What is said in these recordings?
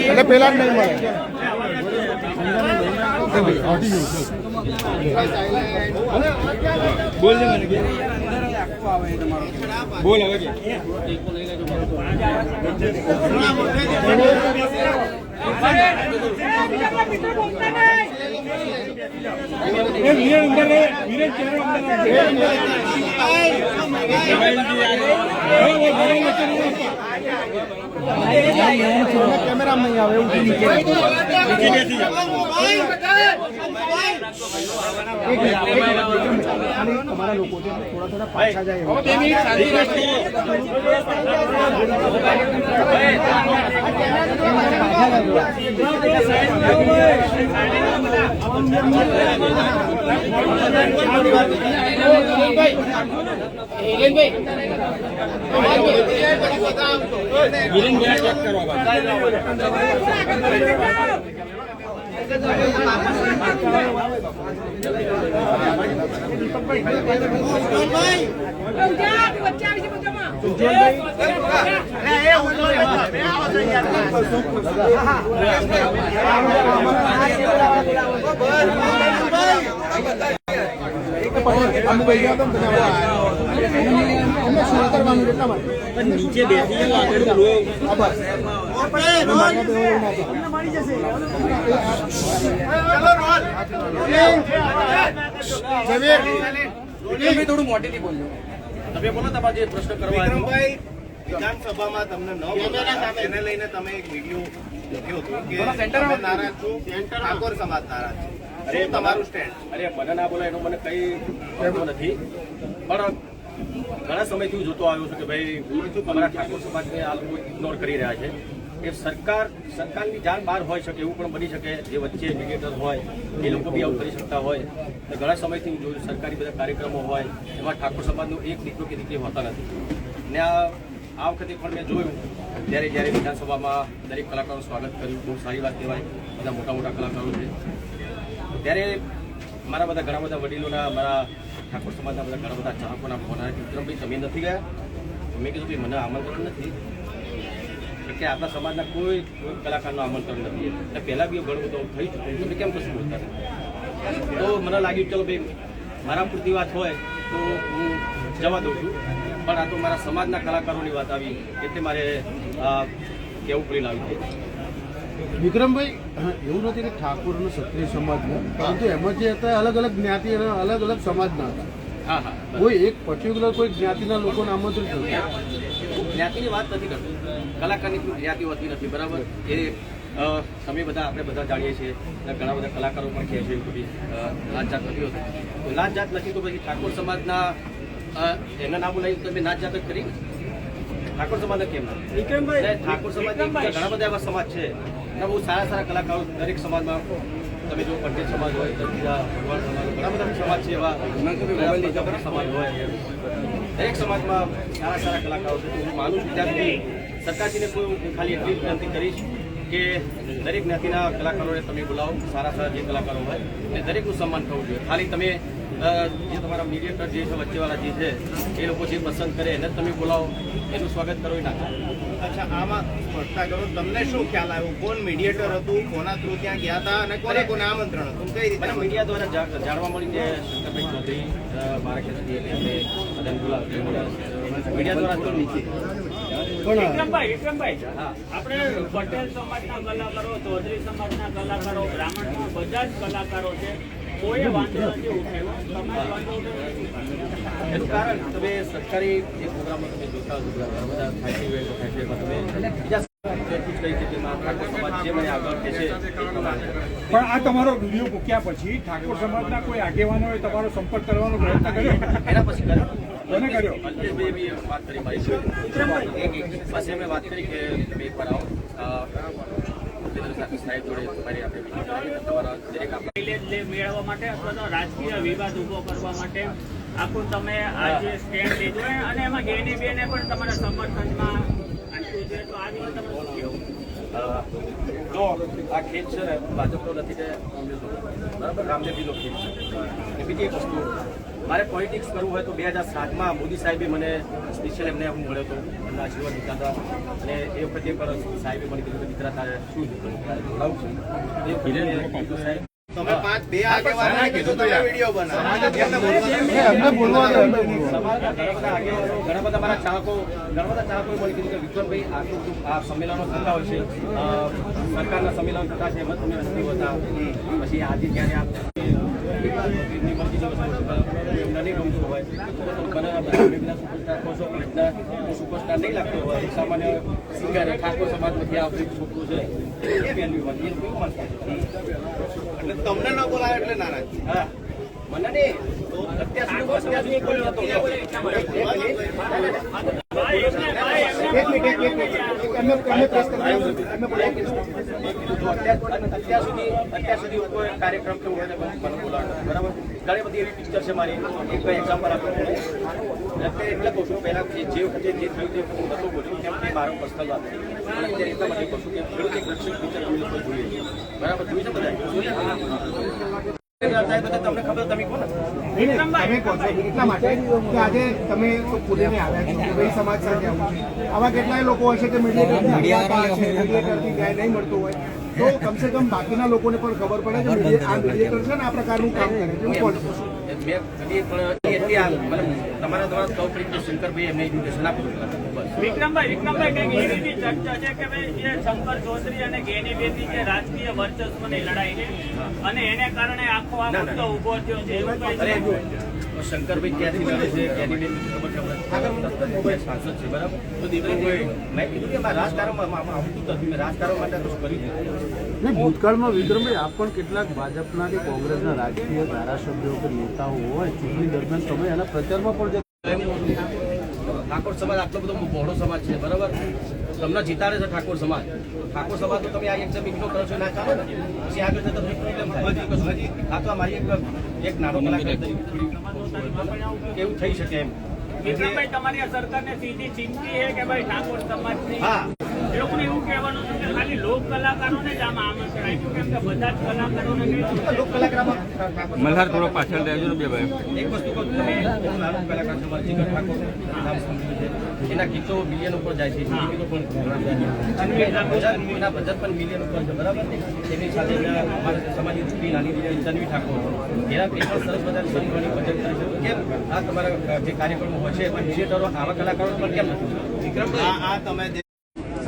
એટલે પેલા જ નહીં મળે. બોલ હવે કે. એ વીરેન અંદર રે વીરેન ચહેરો અંદર રે કેમેરામાં નહીં આવે એવું ખાલી તમારા લોકો છે થોડા થોડા પાછા જાય એવું. વીરેન ગયા ચેક કરવા બાદ અમે ભાઈ ગયા તમે નીચે બેસી. થોડું મોટેથી બોલજો તમે બોલો તમારે જે પ્રશ્ન કરવા. વિક્રમભાઈ વિધાનસભામાં તમને ન. એને લઈને તમે એક વીડિયો તમે નારાજ છો ઠાકોર સમાજ નારાજ છે તમારું સ્ટેન્ડ અરે, મને ના બોલાય, એનો મને કઈ નથી પણ ઘણા સમયથી હું જોતો આવ્યો છું કે ભાઈ અમારા ઠાકોર સમાજને આ લોકો ઇગ્નોર કરી રહ્યા છે. કે સરકાર, સરકારની જાણ બહાર હોઈ શકે, એવું પણ બની શકે, જે વચ્ચે મીડિયેટર હોય, એ લોકો બી આવું કરી શકતા હોય. તો ઘણા સમયથી હું જોયું સરકારી બધા કાર્યક્રમો હોય, એમાં ઠાકોર સમાજનો એક દીકરો કે દીકરી હોતા નથી. ને આ આ વખતે પણ મેં જોયું, ત્યારે જ્યારે વિધાનસભામાં દરેક કલાકારોનું સ્વાગત કર્યું, બહુ સારી વાત કહેવાય, બધા મોટા મોટા કલાકારો છે. ત્યારે મારા બધા ઘણા બધા વડીલોના, મારા ઠાકોર સમાજના બધા ઘણા બધા ચાહકોના ફોન આવ્યા વિક્રમભાઈ તમે નથી ગયા? મેં કીધું કે મને આમંત્રણ નથી. કે આપણા સમાજના કોઈ કોઈ કલાકારનું આમંત્રણ નથી. એટલે પહેલાં બી ઘણું બધું થઈ ચૂક્યું. તમે કેમ કશું બોલતા તો મને લાગ્યું, ચલો ભાઈ, મારા પૂરતી વાત હોય તો હું જવા દઉં છું. પણ આ તો મારા સમાજના કલાકારોની વાત આવી એટલે મારે કેવું લાવ્યું છે? વિક્રમભાઈ એવું નથી કે ઠાકોર અને ક્ષત્રિય સમાજના પરંતુ એમાં જે હતા અલગ અલગ જ્ઞાતિ અને અલગ અલગ સમાજના હતા. કોઈ એક પર્ટિક્યુલર કોઈ જ્ઞાતિના લોકોને આમંત્રિત નહોતું જ્ઞાતિની વાત નથી કરતો. કલાકારની કોઈ જ્ઞાતિ હોતી નથી બરાબર? એ તમે બધા આપણે બધા જાણીએ છીએ અને ઘણા બધા કલાકારો પણ કહે છે બધી અ, જાત નથી હોતી. તો જાત નથી તો પછી ઠાકોર સમાજના એના નામ બોલાવી તમે જાત કરી? ઠાકોર સમાજ કેમ ના? ઠાકોર સમાજ ઘણા બધા એવા સમાજ છે. અને બહુ સારા સારા કલાકારો દરેક સમાજમાં તમે જો પટેલ સમાજ હોય બીજા ભગવાન સમાજ ઘણા બધા સમાજ છે એવા સમાજ હોય. દરેક સમાજમાં સારા સારા કલાકારો છે. હું માનું છું ત્યાં સુધી સરકારશ્રીને કોઈ ખાલી એટલી વિનંતી કરીશ કે દરેક જ્ઞાતિના કલાકારોને તમે બોલાવો. સારા સારા જે કલાકારો હોય અને દરેકનું સન્માન થવું જોઈએ. ખાલી તમે જે તમારા મીડિયેટર જે છે વચ્ચેવાળા જે છે એ લોકો જે પસંદ કરે એને તમે બોલાવો. એનું સ્વાગત કરો એ ના. અચ્છા આમાં સ્પર્ધા કરો. તમને શું ખ્યાલ આવ્યો? કોણ મીડિયેટર હતું? કોના થ્રુ ત્યાં ગયા હતા? અને કોને કોને આમંત્રણ હતું? કઈ રીતે મીડિયા દ્વારા જાણવા મળી કે શંકરભાઈ ચૌધરી મારા ખ્યાલથી એમને બધાને બોલાવી મીડિયા દ્વારા વિક્રમભાઈ વિક્રમભાઈ આપણે પટેલ સમાજના કલાકારો ચૌધરી સમાજના કલાકારો બ્રાહ્મણના બધા જ કલાકારો છે. કોઈ વાંધો નથી તમે જ વાંધો ઉઠાવ્યો. એનું કારણ તમે સરકારી જે પ્રોગ્રામો તમે જોતા હશો તમે બીજા પણ આ તમારો વીડિયો મૂક્યા પછી ઠાકોર સમાજના કોઈ આગેવાનોએ તમારો સંપર્ક કરવાનો પ્રયત્ન કર્યો? એના પછી કર્યો. કોને કર્યો? વાત કરી પાસે. પછી વાત કરી કે તમે આવો. સાહેબ જોડે તમારી આપણે meeting રાખી તો તમારા દરેક આપણા મેળવવા માટે અથવા તો રાજકીય વિવાદ ઊભો કરવા માટે આખું તમે આજે સ્ટેન્ડ લીધું હોય અને એમાં ગેની બેને પણ તમારા સમર્થનમાં આપ્યું છે. તો આ વિશે તમે શું કહેવું? જો આ ખેત છે ને ભાજપનો નથી કે કોંગ્રેસનો. બરાબર? ખેત છે. બીજી એક વસ્તુ મારે પોલિટિક્સ કરવું હોય તો બે હજાર સાતમાં મોદી સાહેબે મને સ્પેશિયલ એમને હું મળ્યો હતો. એમના આશીર્વાદ લીધા હતા. અને એ વખતે પણ સાહેબે મને કીધું કે દીકરા તારે શું ભણાવું છું. એ કીધું સાહેબ તમે પાંચ બે કીધું તમે વીડિયો બનાવો. એમને બોલવા ઘણા બધા આગેવાનો, ઘણા બધા મારા ચાહકો ઘણા બધા ચાહકોએ મને કીધું કે વિક્રમભાઈ આટલું આ સંમેલનો થતા હોય છે? સરકારના સંમેલન થતા છે એમાં તમે નથી હોતા પછી આજે જ્યારે આપ સુપરસ્ટાર હોય સામાન્ય સિંગર ઠાકોર સમાજમાંથી આવતી છોકરું છે એ વેલ્યુ હોય એ કેવું માનતા એટલે તમને ન બોલાય એટલે નારાજ હા મને નહીં અત્યાર સુધી. ભાઈ ભાઈ અત્યાર સુધી કોઈ કાર્યક્રમ કે હોય બરાબર ઘણી છે મારી એક બે એક્ઝામ્પલ એટલે કહું પહેલા જે જે થયું તે હું. નહોતો બોલ્યો કેમ કે કહું બરાબર તમને ખબર નહીં, તમે કહો છો એટલા માટે કે આજે તમે ખુલીને આવ્યા છો કે ભાઈ સમાજ સાથે આવું છે. આવા કેટલાય લોકો હશે કે મીડિયા મીડિયેટરથી ક્યાંય નહીં મળતું હોય. તો કમસે કમ બાકીના લોકોને પણ ખબર પડે કે આ મીડિયેટર છે ને આ પ્રકારનું કામ કરે છે હું તમારા દ્વારા શંકરભાઈ એમને એજ્યુકેશન આપ્યું વિક્રમભાઈ વિક્રમભાઈ કંઈક એવી બી ચર્ચા છે કે ભાઈ જે શંકર ચૌધરી અને ગેની બેની જે રાજકીય વર્ચસ્વની લડાઈ છે અને એને કારણે આખો આ. મુદ્દો ઊભો થયો છે શંકરભાઈ ક્યાંથી લડે છે? ક્યાંની બેન ખબર ખબર કોઈ સાંસદ છે બરાબર તો દીકરો મેં કીધું કે રાજકારણમાં આવતું જ રાજકારણ માટે કશું કર્યું નહીં, ભૂતકાળમાં વિક્રમભાઈ આપ પણ કેટલાક ભાજપના કે કોંગ્રેસના રાજકીય ધારાસભ્યો કે નેતાઓ હોય ચૂંટણી દરમિયાન તમે એના પ્રચારમાં પણ જતા ઠાકોર સમાજ આટલો બધો બહોળો સમાજ છે બરાબર? તમને જીતાડે છે ઠાકોર સમાજ. ઠાકોર સમાજ તો તમે આ એક જમીન ઇગ્નોર કરો છો ના ચાલે ને. પછી આગળ જતા તમને પ્રોબ્લેમ થાય. હજી આ તો મારી એક એક નાનો કલાકાર એવું થઈ શકે એમ? વિક્રમભાઈ તમારી સરકારને સીધી ચિંતી છે કે ભાઈ ઠાકોર સમાજની એ લોકોને એવું કહેવાનું છે કે ખાલી લોક કલાકારોને જ આમાં આમંત્રણ આપ્યું કેમ કે બધા જ કલાકારોને લોક કલાકારમાં મલ્હાર થોડો પાછળ રહેજો ને બે ભાઈ. એક વસ્તુ કહું તમે કલાકાર છું જીગર ઠાકોર નામ સાંભળ્યું એના ગીતો મિલિયન ઉપર જાય છે ગીતો પણ એના બજેટ પણ મિલિયન ઉપર છે બરાબર એની સાથે અમારા સમાજની દીકરી નાની દીકરી તન્વી ઠાકોર. એના એ પણ સરસ બધા શરીરની બજેટ કરે છે. કેમ આ તમારા જે કાર્યક્રમો હોય છે એમાં થિયેટરો આવા કલાકારો પણ કેમ નથી? વિક્રમ આ આ તમે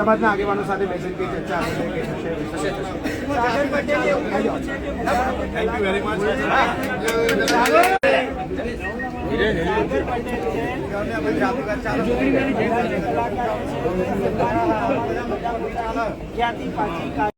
સમાજના આગેવાનો સાથે બેસીને કઈ ચર્ચા થેન્ક યુ વેરી મચ ક્યાંથી પાછી